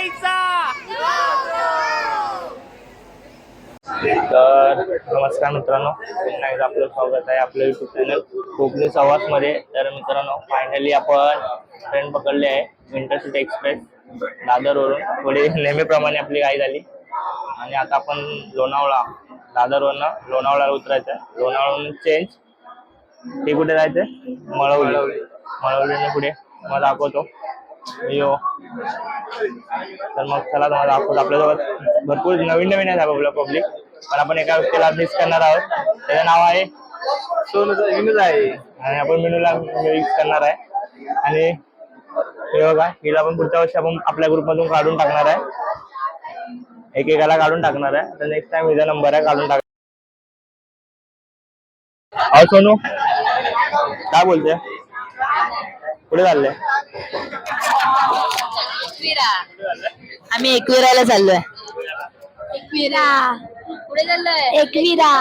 जायचा तर नमस्कार मित्रांनो पुन्हा एकदा आपलं स्वागत आहे आपलं युट्यूब चॅनल कोकणी संवासमध्ये तर मित्रांनो फायनली आपण ट्रेन पकडली आहे इंटरसिटी एक्सप्रेस दादरवरून. थोडी नेहमीप्रमाणे आपली गाडी झाली. आणि आता आपण लोणावळा दादरवरनं लोणावळ्याला उतरायचं आहे चेंज ते कुठे जायचंय? मळवली. मळवलीने पुढे. मग दाखवतो. यो. तर मग चला तुम्हाला दाखवतो आपल्याजवळ भरपूर नवीन नवीन आहेत आपलं पब्लिक पण आपण एका व्यक्तीला मिस करणार आहोत. त्याचं नाव आहे? सोनू आहे. आणि आपण मेनूला मिक्स करणार आहे. आणि हे बघा हिला पण पुढच्या वर्षी आपण आपल्या ग्रुपमधून काढून टाकणार आहे. एकेकाला काढून टाकणार आहे. तर नेक्स्ट टाइम हिचा नंबर आहे काढून टाक. अहो सोनू. काय बोलते कुठे चालले? एकविरा. आम्ही एकविराला चाललोय. एकविरा. पुढे चाललोय? एकविरा.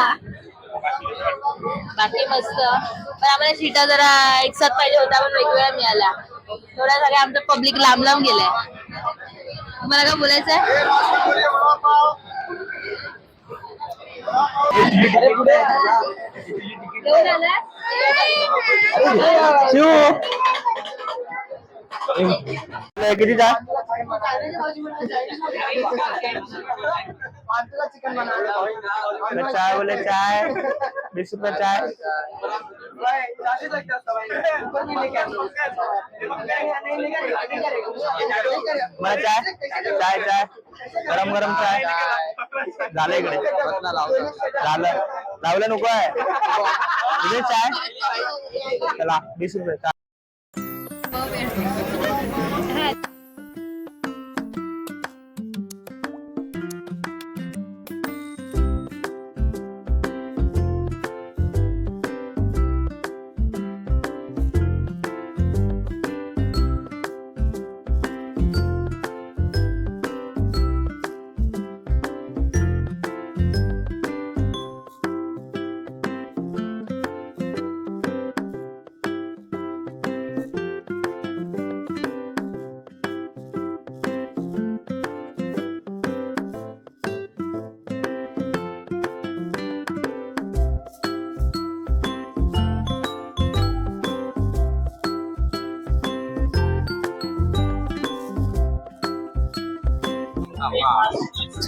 बाकी मस्त. पण आम्हाला सीटा जरा एक साथ पाहिजे होता पण वेगवेगळ्या मिळाल्या थोड्या सगळ्या आमचं पब्लिक लांब लांब गेलंय. तुम्हाला काय बोलायचंय? घेऊन आलाय? शिव. किती जा चाय बोले चाय. बीस रुपये चाय. मला चाय. चाय चाय. गरम गरम चाय. झालं इकडे. झालं. लावलं नको आहे. चाय? चला वीस रुपये चाय हो,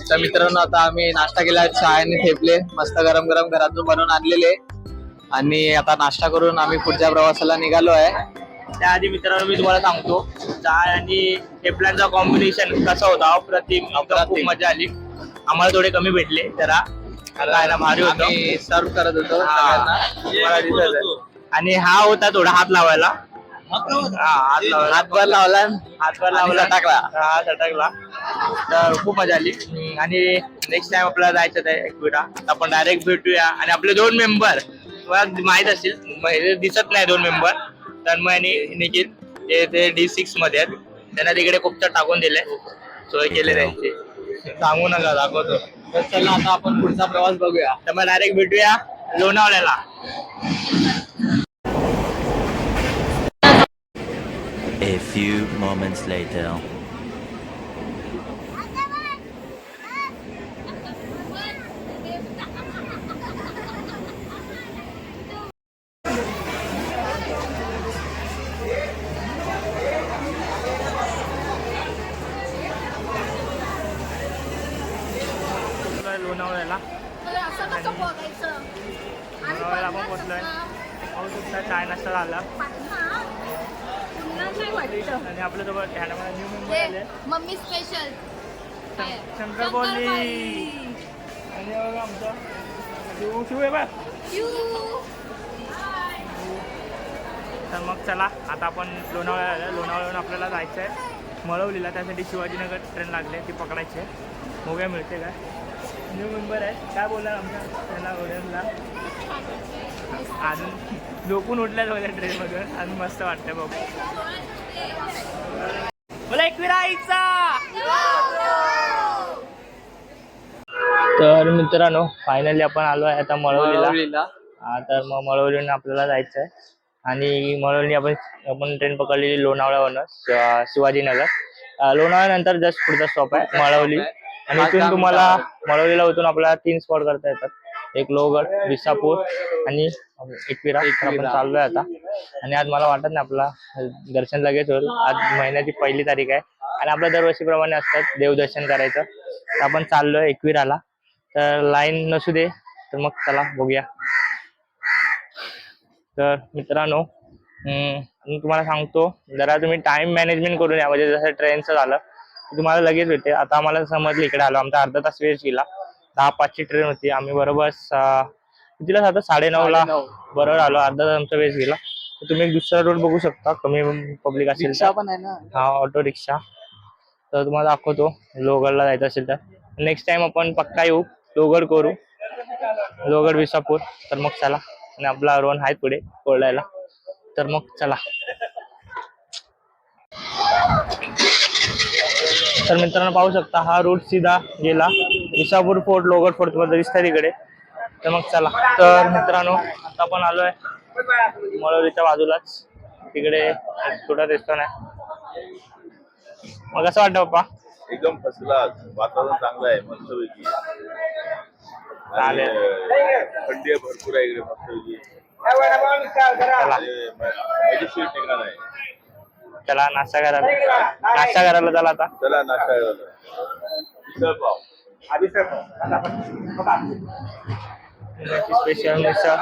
तर मित्रांनो आता आम्ही नाश्ता केला चहा आणि ठेपले मस्त गरम गरम घरातून बनवून आणलेले. आणि आता नाश्ता करून आम्ही पुढच्या प्रवासाला निघालो आहे. त्याआधी मित्रांनो मी तुम्हाला सांगतो चाय आणि ठेपल्यांचा कॉम्बिनेशन कसा होता अप्रतिम खूप अप्रतिम. मजा आली. आम्हाला थोडे कमी भेटले जरा. भारी होतं. सर्व करत होतो सगळ्यांना. आणि हा होता थोडा हात लावायला. हा, हात लावायला. हातभार लावला. हातभार लावला. सटकला. हा सटकला. तर खूप मजा आली. आणि नेक्स्ट टाइम आपल्याला जायचं आहे एकविरा आपण डायरेक्ट भेटूया. आणि आपले दोन मेंबर तुम्हाला माहीत असेल म- हे दिसत नाही दोन मेंबर तन्मय आणि निखित ते ते डी सिक्समध्ये आहेत. त्यांना तिकडे खूप टाकून दिले सोय केले त्यांची. सांगू नका दाखवतो. तर चला आता आपण पुढचा प्रवास बघूया. तर मग डायरेक्ट भेटूया लोणावळ्याला. A few moments later. लोणावळ्याला लोणावळ्याला आपण पोहोचलोय पाहू शकता चाय नाश्ता झाला आणि आपल्या जवळ न्यू आले. मम्मी स्पेशल शंकर बोली आणि बघा आमचा शिव शिव आहे बघ. तर मग चला आता आपण लोणावळ्याला आलो. लोणावळ्यावरून आपल्याला जायचं आहे मळवलीला त्यासाठी शिवाजीनगर ट्रेन लागली आहे ती पकडायची. आहे बघूया मिळते काय न्यू मेंबर आहे. काय बोलणार आमच्या त्याला ऑडियन्सला अजून झोपून उठल्याच माझ्या ट्रेनमधून आणि मस्त वाटतं बघ तर मित्रांनो फायनली आपण आलो आहे आता मळवलीला. हा तर मग मळवलीहून आपल्याला जायचं आहे आणि मळवली आपण आपण ट्रेन पकडलेली लोणावळ्यावरनं शिवा- शिवाजीनगर. लोणावळ्यानंतर जस्ट पुढचा स्टॉप आहे मळवली. आणि इथून तुम्हाला. मळवलीला उतरून आपल्याला तीन स्पॉट करता येतात. एक लोहगड विसापूर आणि एकविरा. आपण. चाललोय आता. आणि आज मला वाटत नाही आपला दर्शन लगेच होईल. आज महिन्याची पहिली तारीख आहे. आणि आपल्या दरवर्षीप्रमाणे असतात देवदर्शन करायचं. तर आपण चाललोय एकविराला. तर लाईन नसू दे तर मग चला बघूया. तर मित्रांनो मी तुम्हाला सांगतो जरा तुम्ही टाइम मॅनेजमेंट करून या. म्हणजे जसं ट्रेनचं झालं तुम्हाला लगेच भेटते. आता आम्हाला समजलं इकडे आलो. आमचा अर्धा तास वेळ गेला. दहा पाचची ट्रेन होती. आम्ही बरोबर सा- कितीला जातो? साडे ला साडेनऊ. बरोबर आलो अर्धा तास आमचा वेळ गेला. तर तुम्ही एक दुसरा रोड बघू शकता. कमी पब्लिक असेल तर. पण आहे ना? हा ऑटो रिक्षा तर तुम्हाला दाखवतो. लोगडला जायचं असेल तर. नेक्स्ट टाइम आपण पक्का येऊ. लोगड करू. लोगड विसापूर. तर मग चला. आणि आपला रोहन आहे पुढे ओरडायला तर मग चला. तर मित्रांनो पाहू शकता हा रूट सीधा गेला. विसापूर फोर्ट लोगड फोर्टमध्ये दिसतंय तिकडे तर मग चला. तर मित्रांनो आता आपण आलोय मळवलीच्या बाजूलाच. तिकडे एक छोटा रेस्टॉरंट आहे. मग कसं वाटतं पप्पा? एकदम क्लास वातावरण चांगलं आहे मस्तपैकी. चालेल. थंडी आहे भरपूर आहे इकडे मस्तपैकी. मजेशीर ठिकाण आहे. चला नाश्ता करायला. नाश्ता करायला चला आता. चला नाश्ता करायला. मिसळ पाव. स्पेशल मिसळ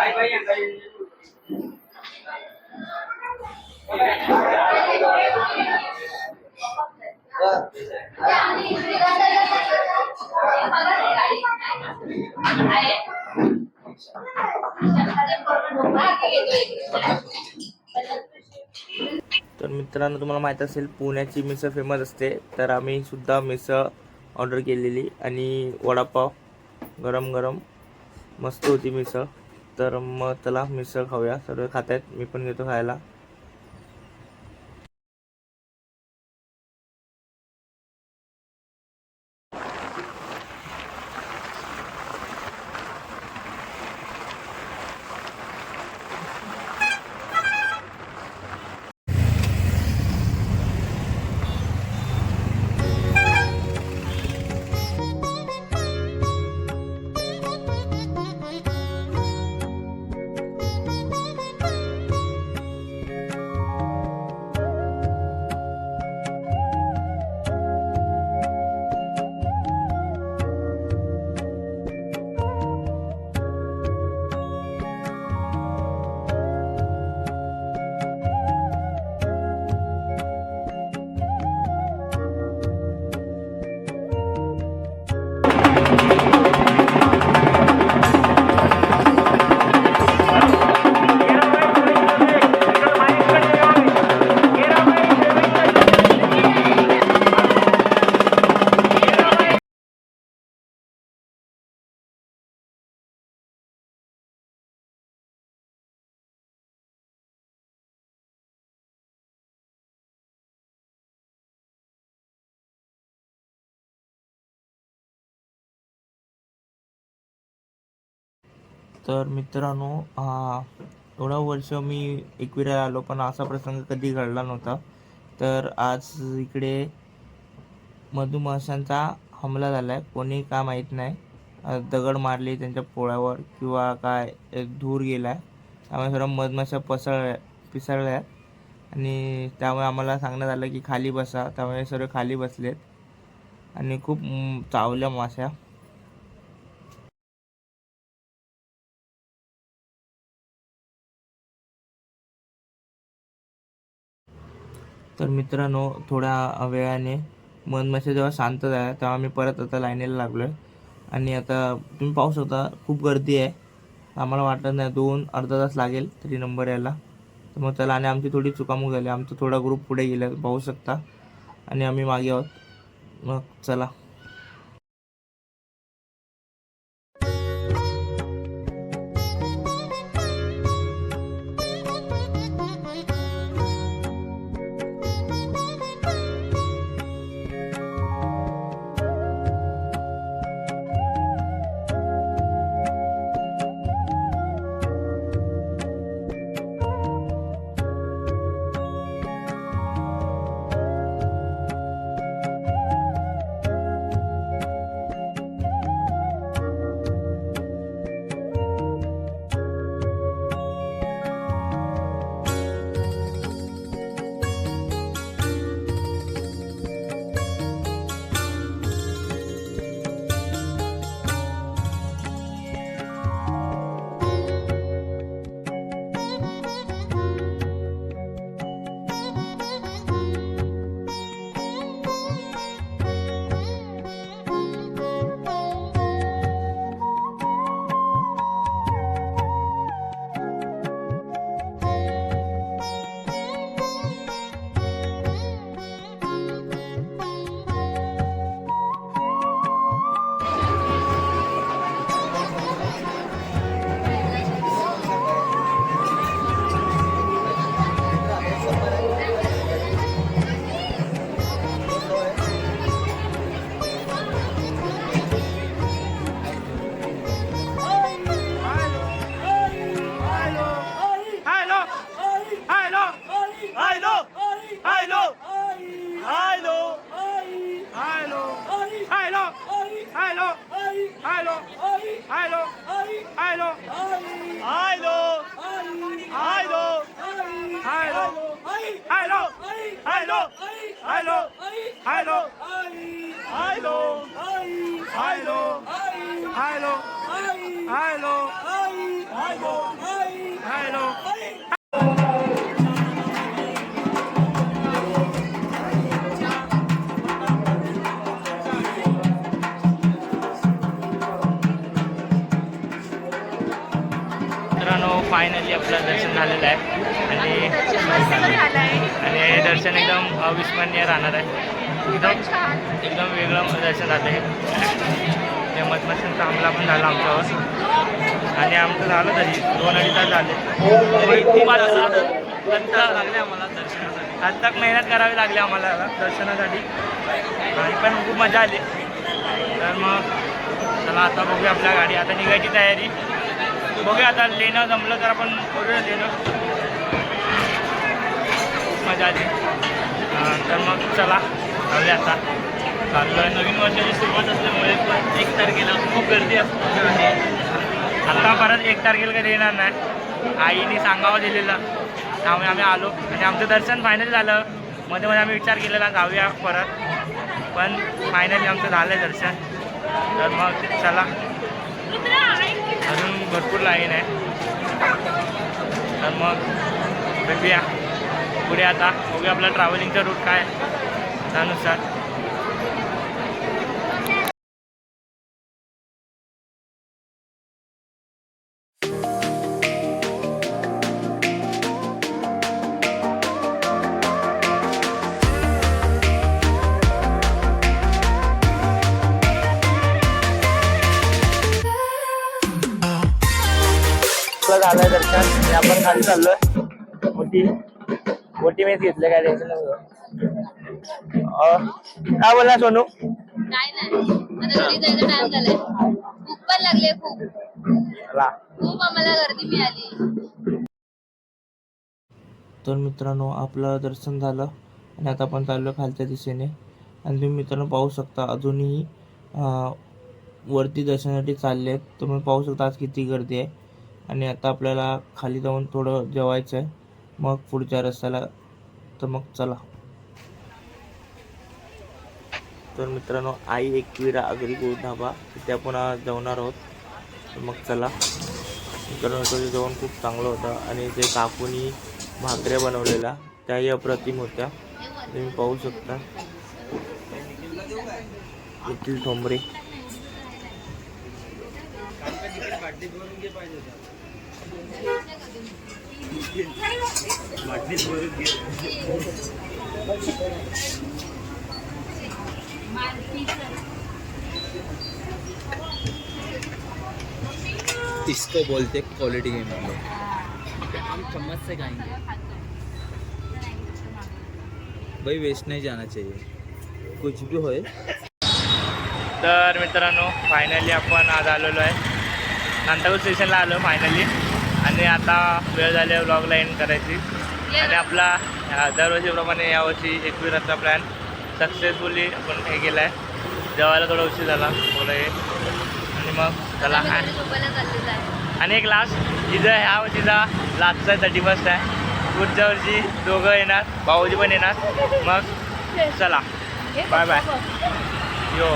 तर मित्रांनो तुम्हाला माहीत असेल पुण्याची मिसळ फेमस असते. तर आम्ही सुद्धा मिसळ ऑर्डर केलेली आणि वडापाव गरम गरम. मस्त होती मिसळ. तर मग चला मिसळ खाऊया. सर्व खात आहेत मी पण घेतो खायला. तर मित्रांनो हा एवढा वर्ष मी एकविरा आलो पण असा प्रसंग कधी घडला नव्हता. तर आज इकडे मधुमाशांचा हमला झाला आहे कोणी का माहीत नाही. दगड मारले त्यांच्या पोळ्यावर किंवा काय एक धूर गेला आहे त्यामुळे सर्व मधमाशा पसरल्या पिसळल्या. आणि त्यामुळे आम्हाला सांगण्यात आलं की खाली बसा. त्यामुळे सर्व खाली बसलेत. आणि खूप चावल्या माश्या. तर मित्रांनो थोड्या वेळाने मधमाशा जेव्हा शांत झाल्या तेव्हा मी परत आता लाईनीला लागलो आहे आणि आता तुम्ही पाहू शकता खूप गर्दी आहे. आम्हाला वाटत नाही दोन अर्धा तास लागेल तरी नंबर यायला. तर मग त्याला आणि आमची थोडी चुकामुक झाली. आमचा थोडा ग्रुप पुढे गेला पाहू शकता. आणि आम्ही मागे आहोत. मग चला. आपलं दर्शन झालेलं आहे. आणि आणि दर्शन एकदम अविस्मरणीय राहणार आहे. एकदम एकदम वेगळं दर्शन झालं आहे ते मधमाशांचा चांगला पण झाला आमच्यावर. आणि आमचं झालं तरी दोन अडीच तास झाले. खूप लागले आम्हाला दर्शनासाठी. आज तक मेहनत करावी लागली आम्हाला दर्शनासाठी. आणि पण खूप मजा आली. तर मग चला आता बघूया आपल्या गाडी. आता निघायची तयारी. बघूया आता लेणं जमलं तर आपण करूया लेणं. खूप मजा आली. तर मग चला जाऊया आता. चाललो आहे नवीन वर्षाची सुरुवात असल्यामुळे पण एक तारखेला खूप गर्दी असते आता परत एक तारखेला कधी येणार नाही. आईने सांगावं दिलेलं. त्यामुळे आम्ही आलो. आणि आमचं दर्शन फायनल झालं. मध्ये मध्ये आम्ही विचार केलेला जाऊया परत. पण फायनली आमचं झालं आहे दर्शन. तर मग चला. अजून भरपूर लाईन आहे. तर मग भेटूया. पुढे आता बघूया आपला ट्रॅव्हलिंगचा रूट काय त्यानुसार. चाललोय. मोठी मोठी मेस घेतले काय टेन्शन काय बोलला सोनू? काय नाही. आता घरी जायचा टाइम झालाय. भूक पण लागले खूप. चला खूप आम्हाला गर्दी मिळाली. तर मित्रांनो आपलं दर्शन झालं आणि आता आपण चाललो खालच्या दिशेने. आणि तुम्ही मित्रांनो पाहू शकता अजूनही अं, वरती दर्शनासाठी चालले आहेत तुम्ही पाहू शकता आज किती गर्दी आहे. आणि आता आपल्याला खाली जाऊन थोडं जेवायचं आहे मग पुढच्या रस्त्याला तर मग चला. तर मित्रांनो आई एकविरा आगरी गोड ढाबा तिथे आपण आज जेवणार आहोत. तर मग चला. मित्रांनो तो जेवण खूप चांगलं होतं. आणि ते काकूनी भाकऱ्या बनवलेल्या त्याही अप्रतिम होत्या. तुम्ही पाहू शकता. निखिल ठोंबरे. इसको बोलते क्वालिटी गेम चम्मच से खाएंगे। भाई वेस्ट नहीं जाना चाहिए। कुछ भी होए। तर मित्रांनो फायनली आपण आज आलेलो आहे. नांदापूर स्टेशनला आलो फायनली आणि आता वेळ झाली आहे व्लॉगला एंड करायची. आणि आपला दरवर्षीप्रमाणे यावर्षी एकविराचा प्लॅन सक्सेसफुली आपण हे केला आहे जेवायला थोडा उशीर झाला थोडं हे. आणि मग चला. आणि एक लास्ट हिचं ह्या वर्षीचा लास्टचा थर्टी फर्स्ट आहे. पुढच्या वर्षी दोघं येणार भाऊजी पण येणार. मग चला. बाय बाय यो